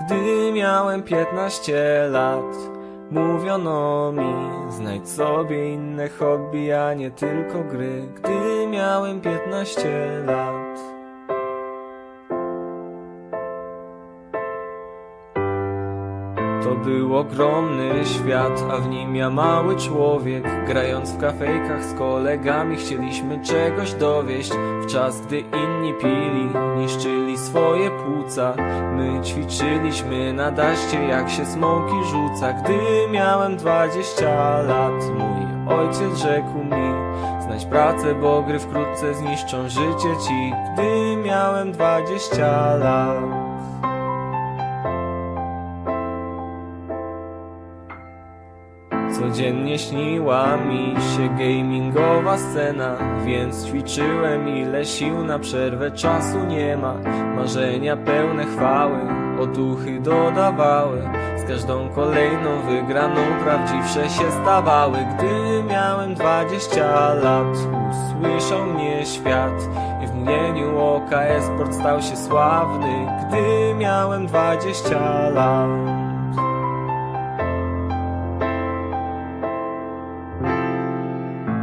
Gdy miałem 15 lat, mówiono mi, znajdź sobie inne hobby, a nie tylko gry. Gdy miałem 15 lat. Był ogromny świat, a w nim ja mały człowiek. Grając w kafejkach z kolegami chcieliśmy czegoś dowieść. W czas, gdy inni pili, niszczyli swoje płuca. My ćwiczyliśmy na daście, jak się smoki rzuca. Gdy miałem 20 lat, mój ojciec rzekł mi Znajdź pracę, bo gry wkrótce zniszczą życie ci. Gdy miałem 20 lat Codziennie śniła mi się gamingowa scena Więc ćwiczyłem ile sił na przerwę czasu nie ma. Marzenia pełne chwały, oduchy dodawały. Z każdą kolejną wygraną prawdziwsze się stawały. Gdy miałem 20 lat usłyszał mnie świat I w mgnieniu oka esport stał się sławny. Gdy miałem 20 lat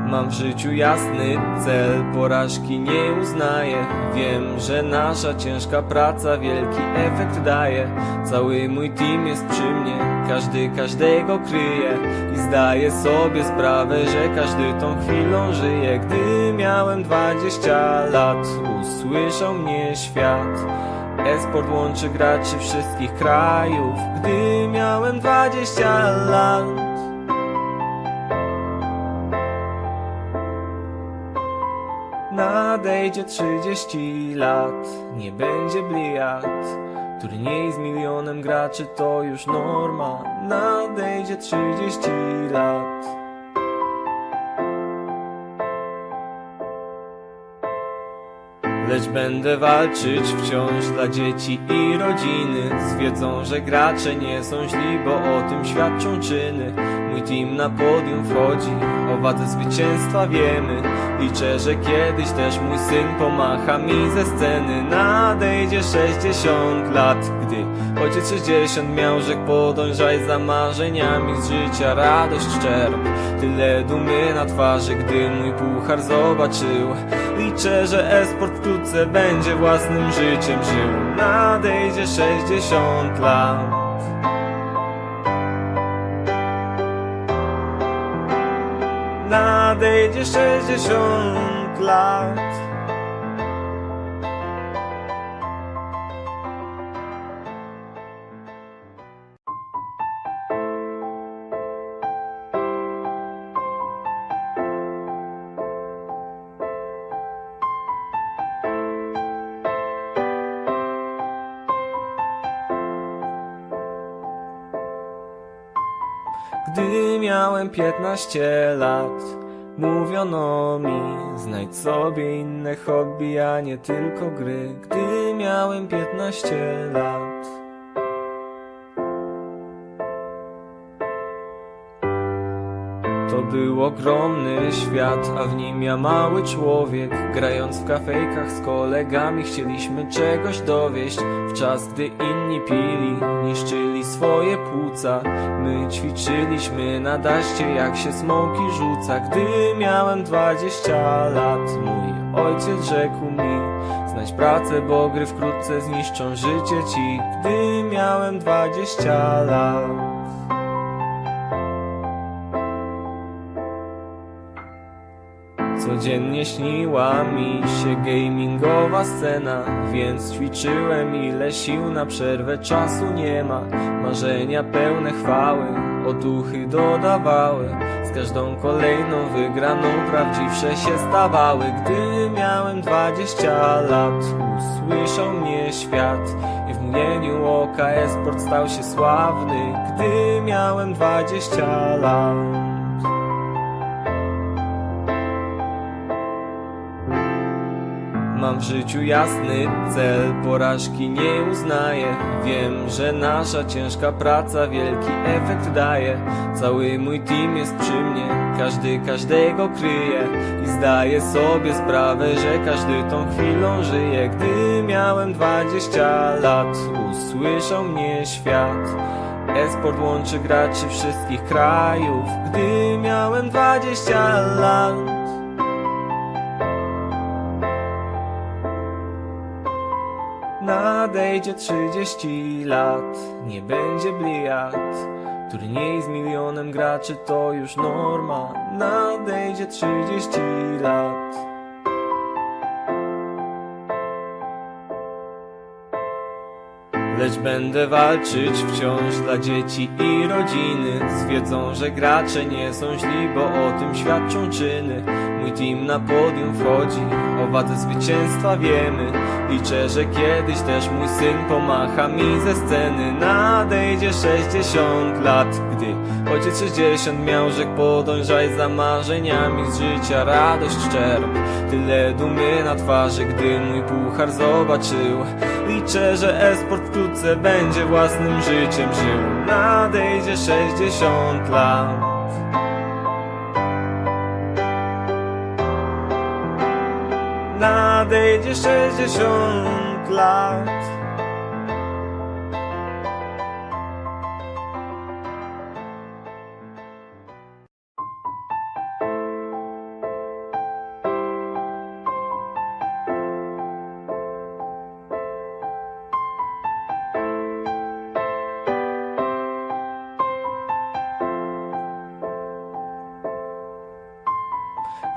Mam w życiu jasny cel, porażki nie uznaję. Wiem, że nasza ciężka praca wielki efekt daje. Cały mój team jest przy mnie, każdy każdego kryje. I zdaję sobie sprawę, że każdy tą chwilą żyje. Gdy miałem 20 lat, usłyszał mnie świat. Esport łączy graczy wszystkich krajów. Gdy miałem 20 lat Nadejdzie 30 lat, nie będzie bliat. Turniej z milionem graczy to już norma. Nadejdzie 30 lat. Lecz będę walczyć wciąż dla dzieci i rodziny. Z wiedzą, że gracze nie są źli, bo o tym świadczą czyny Mój team na podium wchodzi, o wadze zwycięstwa wiemy. Liczę, że kiedyś też mój syn pomacha mi ze sceny. Nadejdzie 60 lat, gdy ojciec 60 miał Rzekł podążaj za marzeniami z życia radość czerp. Tyle dumy na twarzy, gdy mój puchar zobaczył. Liczę, że esport wkrótce będzie własnym życiem żył. Nadejdzie 60 lat Nadejdzie 60 lat Gdy miałem 15 lat, mówiono mi, znajdź sobie inne hobby, a nie tylko gry. Gdy miałem 15 lat. Był ogromny świat, a w nim ja mały człowiek. Grając w kafejkach z kolegami chcieliśmy czegoś dowieść. W czas, gdy inni pili, niszczyli swoje płuca. My ćwiczyliśmy na daście, jak się smoki rzuca. Gdy miałem 20 lat, mój ojciec rzekł mi Znajdź pracę, bo gry wkrótce zniszczą życie ci. Gdy miałem 20 lat Codziennie śniła mi się gamingowa scena Więc ćwiczyłem ile sił na przerwę czasu nie ma. Marzenia pełne chwały, oduchy dodawały. Z każdą kolejną wygraną prawdziwsze się stawały. Gdy miałem dwadzieścia lat usłyszał mnie świat I w mgnieniu oka esport stał się sławny. Gdy miałem dwadzieścia lat Mam w życiu jasny cel, porażki nie uznaję. Wiem, że nasza ciężka praca wielki efekt daje. Cały mój team jest przy mnie, każdy każdego kryje. I zdaję sobie sprawę, że każdy tą chwilą żyje. Gdy miałem 20 lat, usłyszał mnie świat. Esport łączy graczy wszystkich krajów. Gdy miałem 20 lat Nadejdzie 30 lat, nie będzie bliat. Turniej z milionem graczy to już norma. Nadejdzie 30 lat. Lecz będę walczyć wciąż dla dzieci i rodziny. Z wiedzą, że gracze nie są źli, bo o tym świadczą czyny Mój team na podium wchodzi, o wadze zwycięstwa wiemy. Liczę, że kiedyś też mój syn pomacha mi ze sceny. Nadejdzie 60 lat, gdy ojciec 60 miał rzekł Podążaj za marzeniami z życia, radość czerp. Tyle dumy na twarzy, gdy mój puchar zobaczył. Liczę, że esport wkrótce będzie własnym życiem żył. Nadejdzie 60 lat Nadejdzie 60 lat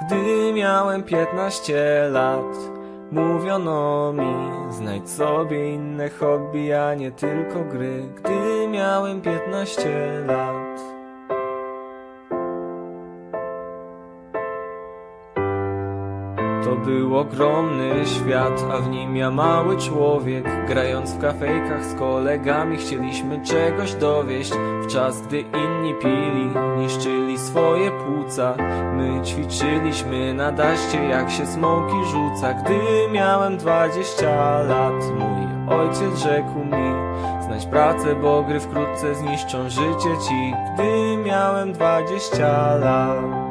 Gdy miałem 15 lat, mówiono mi Znajdź sobie inne hobby, a nie tylko gry. Gdy miałem 15 lat był ogromny świat, a w nim ja mały człowiek. Grając w kafejkach z kolegami chcieliśmy czegoś dowieść. W czas gdy inni pili, niszczyli swoje płuca. My ćwiczyliśmy na daście jak się smoki rzuca. Gdy miałem 20 lat, mój ojciec rzekł mi Znajdź pracę, bo gry wkrótce zniszczą życie ci. Gdy miałem 20 lat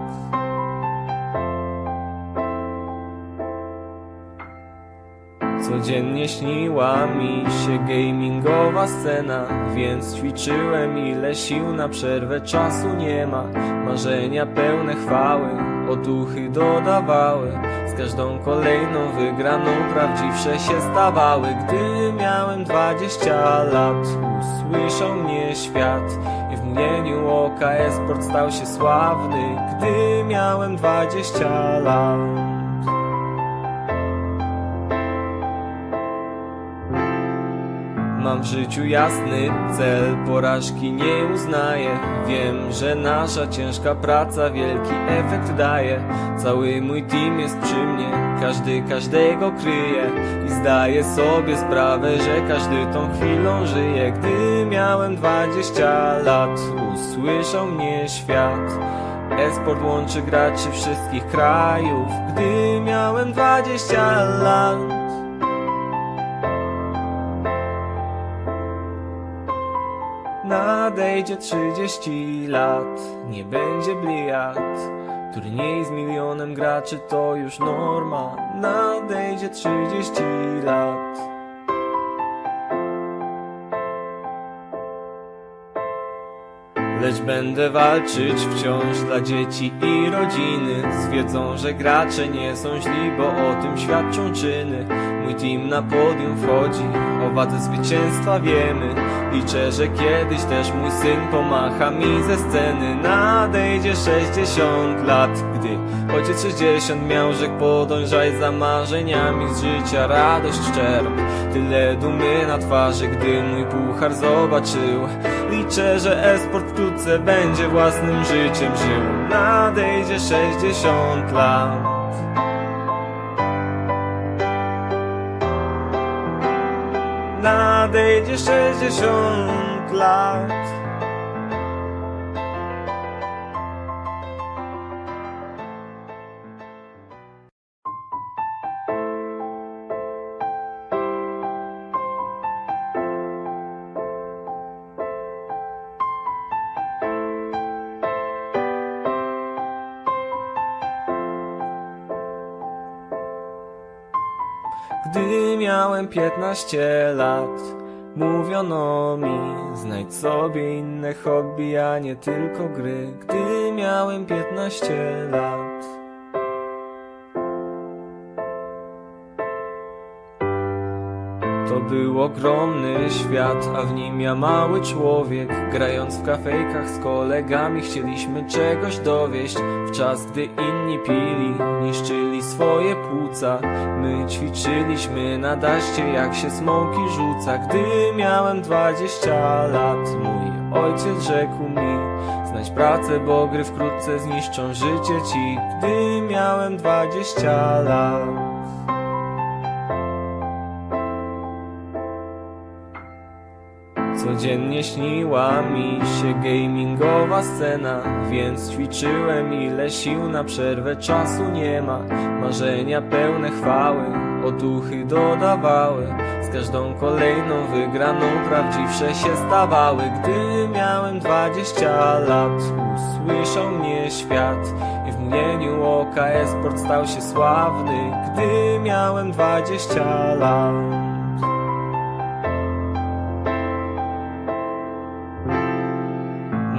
Codziennie śniła mi się gamingowa scena Więc ćwiczyłem ile sił na przerwę czasu nie ma. Marzenia pełne chwały, oduchy dodawały. Z każdą kolejną wygraną prawdziwsze się stawały. Gdy miałem 20 lat, usłyszał mnie świat I w mgnieniu oka esport stał się sławny. Gdy miałem 20 lat Mam w życiu jasny cel, porażki nie uznaję. Wiem, że nasza ciężka praca wielki efekt daje. Cały mój team jest przy mnie, każdy każdego kryje. I zdaję sobie sprawę, że każdy tą chwilą żyje. Gdy miałem 20 lat, usłyszał mnie świat. Esport łączy graczy wszystkich krajów. Gdy miałem 20 lat Nadejdzie 30 lat, nie będzie bliat. Turniej z milionem graczy to już norma. Nadejdzie 30 lat. Lecz będę walczyć wciąż dla dzieci i rodziny. Z wiedzą, że gracze nie są źli, bo o tym świadczą czyny Mój team na podium wchodzi, o wadze zwycięstwa wiemy. Liczę, że kiedyś też mój syn pomacha mi ze sceny. Nadejdzie 60 lat, gdy ojciec 60 miał Rzekł podążaj za marzeniami z życia radość czerp. Tyle dumy na twarzy, gdy mój puchar zobaczył. Liczę, że esport wkrótce będzie własnym życiem żył. Nadejdzie 60 lat Nadejdzie 60 lat Gdy miałem 15 lat, mówiono mi, znajdź sobie inne hobby, a nie tylko gry. Gdy miałem 15 lat. To był ogromny świat, a w nim ja mały człowiek. Grając w kafejkach z kolegami chcieliśmy czegoś dowieść. W czas gdy inni pili, niszczyli swoje płuca. My ćwiczyliśmy na daście jak się smoki rzuca. Gdy miałem 20 lat, mój ojciec rzekł mi Znajdź pracę, bo gry wkrótce zniszczą życie ci. Gdy miałem 20 lat Codziennie śniła mi się gamingowa scena Więc ćwiczyłem ile sił na przerwę czasu nie ma. Marzenia pełne chwały, oduchy dodawały. Z każdą kolejną wygraną prawdziwsze się stawały. Gdy miałem 20 lat usłyszał mnie świat I w mgnieniu oka esport stał się sławny. Gdy miałem 20 lat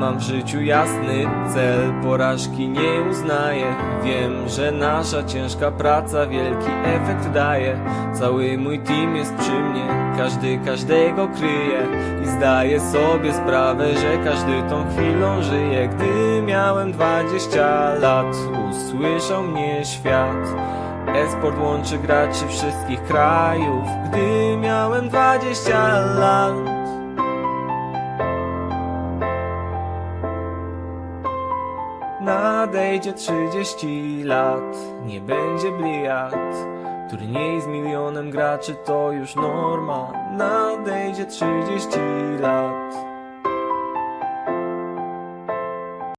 Mam w życiu jasny cel, porażki nie uznaję. Wiem, że nasza ciężka praca wielki efekt daje. Cały mój team jest przy mnie, każdy każdego kryje. I zdaję sobie sprawę, że każdy tą chwilą żyje. Gdy miałem 20 lat, usłyszał mnie świat. Esport łączy graczy wszystkich krajów. Gdy miałem 20 lat Nadejdzie 30 lat, nie będzie bliat Turniej z milionem graczy to już norma. Nadejdzie 30 lat